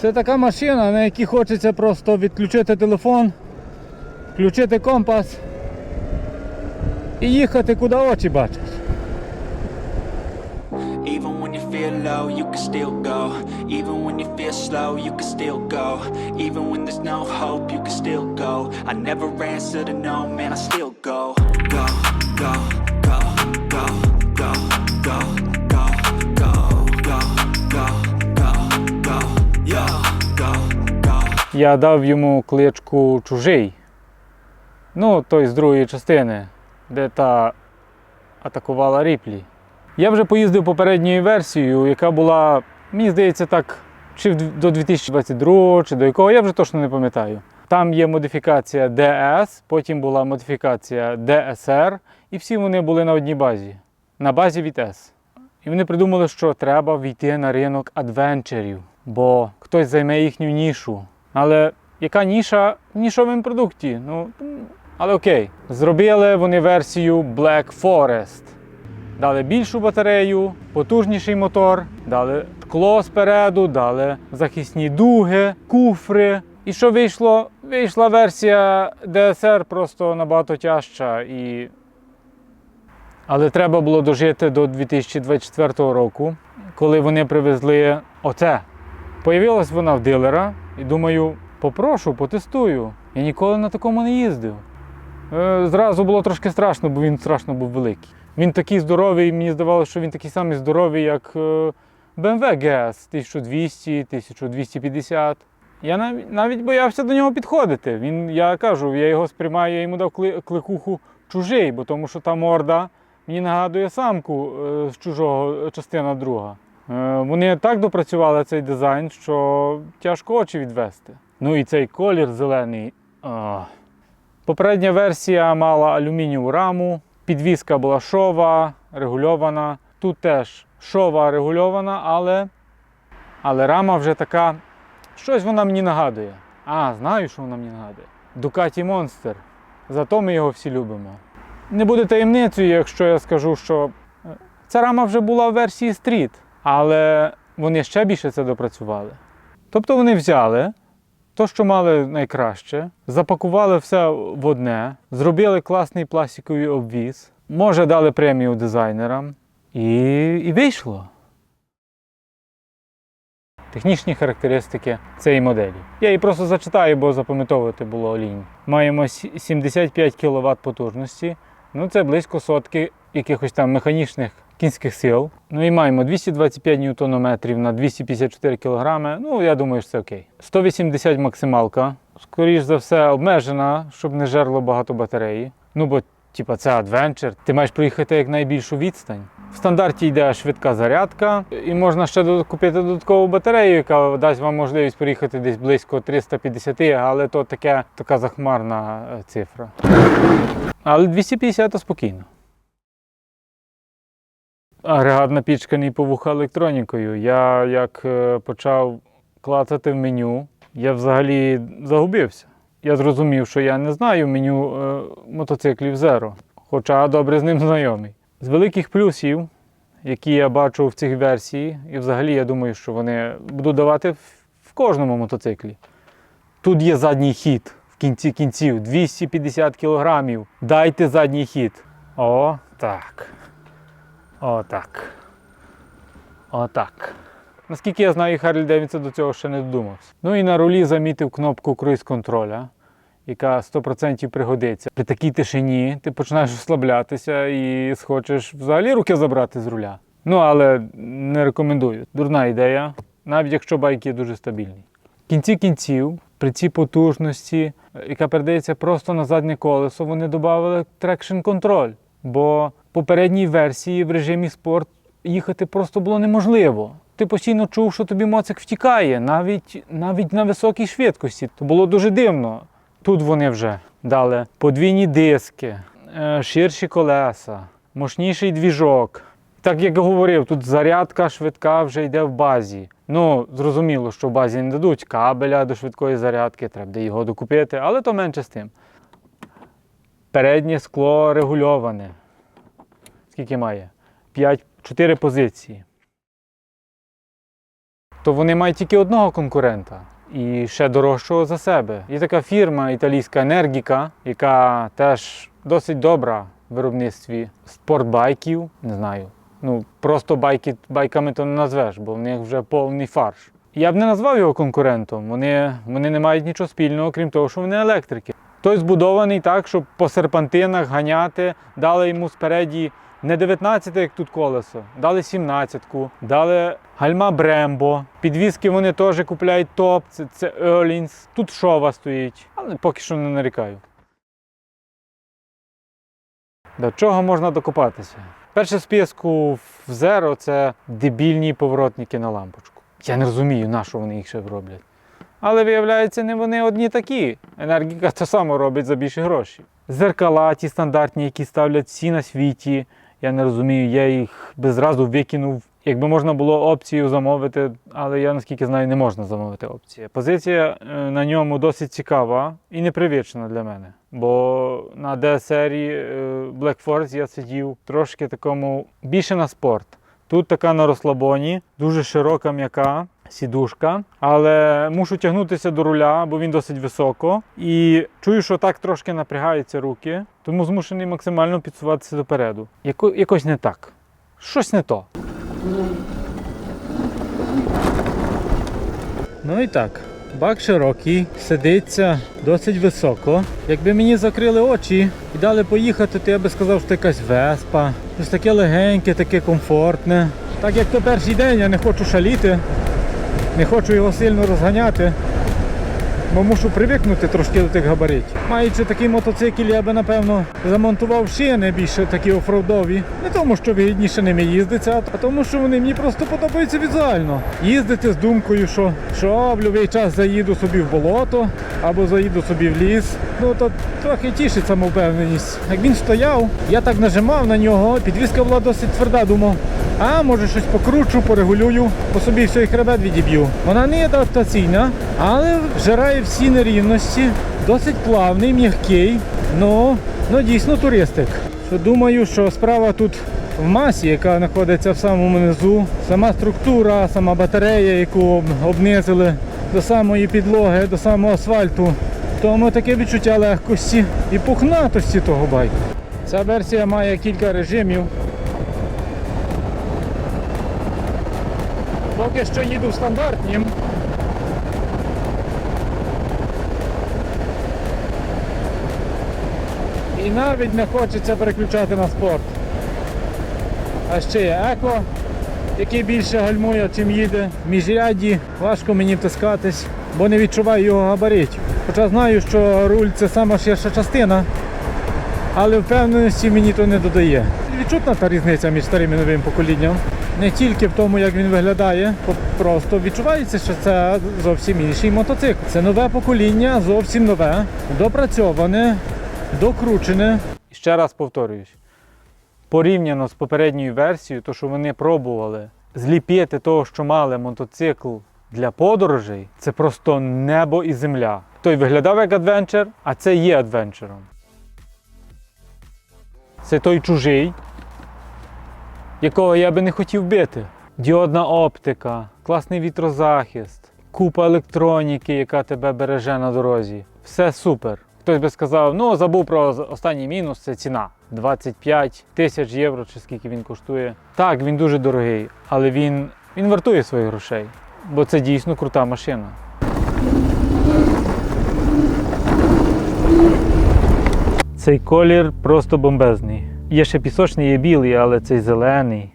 Це така машина, на якій хочеться просто відключити телефон, включити компас і їхати куди очі бачать. Even when you feel low, you can still go. Even when you feel slow, you can still go. Even when there's no hope, you can still go. I never answer to no, man, I still go, go, go, Я дав йому кличку чужий. Ну, той з другої частини, де та атакувала Ріплі. Я вже поїздив попередньою версією, яка була, мені здається, так, чи до 2022, чи до якого, я вже точно не пам'ятаю. Там є модифікація DS, потім була модифікація DSR, і всі вони були на одній базі, на базі S. І вони придумали, що треба війти на ринок адвенчерів, бо хтось займе їхню нішу. Але яка ніша в нішовому продукті? Ну, але окей. Зробили вони версію Black Forest. Дали більшу батарею, потужніший мотор, дали скло спереду, дали захисні дуги, куфри. І що вийшло? Вийшла версія DSR просто набагато тяжча і але треба було дожити до 2024 року, коли вони привезли оце. Появилась вона в дилера, і думаю, попрошу, потестую. Я ніколи на такому не їздив. Е, Зразу було трошки страшно, бо він страшно був великий. Він такий здоровий, мені здавалося, що він такий самий здоровий, як BMW GS 1200, 1250. Я навіть, навіть боявся до нього підходити. Він, я кажу, я його сприймаю, я йому дав кли- кликуху чужий, бо тому що та морда мені нагадує самку е, з чужого е, частина друга. Е, Вони так допрацювали цей дизайн, що тяжко очі відвести. Ну і цей колір зелений. а. Попередня версія мала алюмінієву раму, підвіска була шова, регульована. Тут теж шова регульована, але, але рама вже така. Щось вона мені нагадує. А, знаю, що вона мені нагадує. Ducati Monster. Зато ми його всі любимо. Не буде таємницею, якщо я скажу, що е, ця рама вже була в версії Street, але вони ще більше це допрацювали. Тобто вони взяли то, що мали найкраще, запакували все в одне, зробили класний пластиковий обвіз, може дали премію дизайнерам, і, і вийшло. Технічні характеристики цієї моделі. Я її просто зачитаю, бо запам'ятовувати було лінь. Маємо 75 кВт потужності, ну це близько сотки якихось там механічних кінських сил. Ну і маємо 225 ньютонометрів на 254 кг. Ну, я думаю, що це окей. 180 максималка. Скоріш за все, обмежена, щоб не жерло багато батареї. Ну, бо, типа, це адвенчер. Ти маєш проїхати як найбільшу відстань. В стандарті йде швидка зарядка, і можна ще купити додаткову батарею, яка дасть вам можливість проїхати десь близько 350, але то таке, така захмарна е, цифра. Але 250 то спокійно. Агрегат напічканий по вуха електронікою. Я як е, почав клацати в меню, я взагалі загубився. Я зрозумів, що я не знаю меню е, мотоциклів Zero, хоча добре з ним знайомий. З великих плюсів, які я бачу в цих версії, і взагалі я думаю, що вони будуть давати в кожному мотоциклі. Тут є задній хід в кінці кінців 250 кілограмів. Дайте задній хід. О, так. Отак. Отак. Наскільки я знаю, Харлі Девідсон до цього ще не додумався. Ну і на рулі замітив кнопку круїз контроля, яка 100% пригодиться. При такій тишині ти починаєш розслаблятися і схочеш взагалі руки забрати з руля. Ну, але не рекомендую. Дурна ідея, навіть якщо байк є дуже стабільний. В кінці кінців, при цій потужності, е, яка передається просто на заднє колесо, вони додали трекшн контроль. Бо в попередній версії в режимі спорт їхати просто було неможливо. Ти постійно чув, що тобі моцик втікає, навіть, навіть на високій швидкості. То було дуже дивно. Тут вони вже дали подвійні диски, е, ширші колеса, мощніший двіжок. Так як я говорив, тут зарядка швидка вже йде в базі. Ну, зрозуміло, що в базі не дадуть кабеля до швидкої зарядки, треба його докупити, але то менше з тим. Переднє скло регульоване. Скільки має? 5, 4 позиції. то вони мають тільки одного конкурента. І ще дорожчого за себе. Є така фірма італійська Енергіка, яка теж досить добра в виробництві спортбайків. Не знаю. Ну, просто байки, байками то не назвеш, бо в них вже повний фарш. Я б не назвав його конкурентом. Вони, вони не мають нічого спільного, крім того, що вони електрики. Той збудований так, щоб по серпантинах ганяти, дали йому спереді не 19, як тут колесо, дали 17-ку, дали гальма Брембо. Підвіски вони теж купляють топ, це, це Ерлінс. Тут шова стоїть, але поки що не нарікаю. До чого можна докопатися? Перше списку в Zero це дебільні поворотники на лампочку. Я не розумію, на що вони їх ще роблять. Але виявляється, не вони одні такі. Енергіка те саме робить за більші гроші. Зеркала ті стандартні, які ставлять всі на світі. Я не розумію, я їх би зразу викинув. Якби можна було опцію замовити, але я наскільки знаю, не можна замовити опцію. Позиція е, на ньому досить цікава і непривична для мене. Бо на D-серії е, Black Force я сидів трошки такому більше на спорт. Тут така на розслабоні, дуже широка м'яка сідушка, але мушу тягнутися до руля, бо він досить високо. І чую, що так трошки напрягаються руки, тому змушений максимально підсуватися допереду. Яко, якось не так. Щось не то. Ну і так. Бак широкий, сидиться досить високо. Якби мені закрили очі і дали поїхати, то я би сказав, що це якась веспа. Щось таке легеньке, таке комфортне. Так як то перший день, я не хочу шаліти, не хочу його сильно розганяти, бо мушу привикнути трошки до тих габаритів. Маючи такий мотоцикл, я би напевно замонтував шини більше такі офроудові. Не тому, що вигідніше ними їздиться, а тому, що вони мені просто подобаються візуально. Їздити з думкою, що, що в будь-який час заїду собі в болото або заїду собі в ліс. Ну то трохи тішить самовпевненість. Як він стояв, я так нажимав на нього, підвізка була досить тверда, думав. А може щось покручу, порегулюю, по собі все і хребет відіб'ю. Вона не адаптаційна, але вжирає всі нерівності, досить плавний, м'який, ну, ну дійсно туристик. Думаю, що справа тут в масі, яка знаходиться в самому низу, сама структура, сама батарея, яку обнизили до самої підлоги, до самого асфальту. Тому таке відчуття легкості і пухнатості того байку. Ця версія має кілька режимів. Поки що їду стандартнім. І навіть не хочеться переключати на спорт. А ще є еко, який більше гальмує, чим їде. В міжряді важко мені втискатись, бо не відчуваю його габаритів. Хоча знаю, що руль це сама ширша частина, але впевненості мені то не додає. Відчутна та різниця між старим і новим поколінням. Не тільки в тому, як він виглядає, просто відчувається, що це зовсім інший мотоцикл. Це нове покоління, зовсім нове, допрацьоване, докручене. Ще раз повторююсь, порівняно з попередньою версією, то що вони пробували зліпити того, що мали мотоцикл для подорожей, це просто небо і земля. Той виглядав як адвенчер, а це є адвенчером. Це той чужий, якого я би не хотів бити. Діодна оптика, класний вітрозахист, купа електроніки, яка тебе береже на дорозі. Все супер. Хтось би сказав, ну забув про останній мінус, це ціна. 25 тисяч євро чи скільки він коштує. Так, він дуже дорогий, але він, він вартує своїх грошей, бо це дійсно крута машина. Цей колір просто бомбезний. Є ще пісочний, є білий, але цей зелений.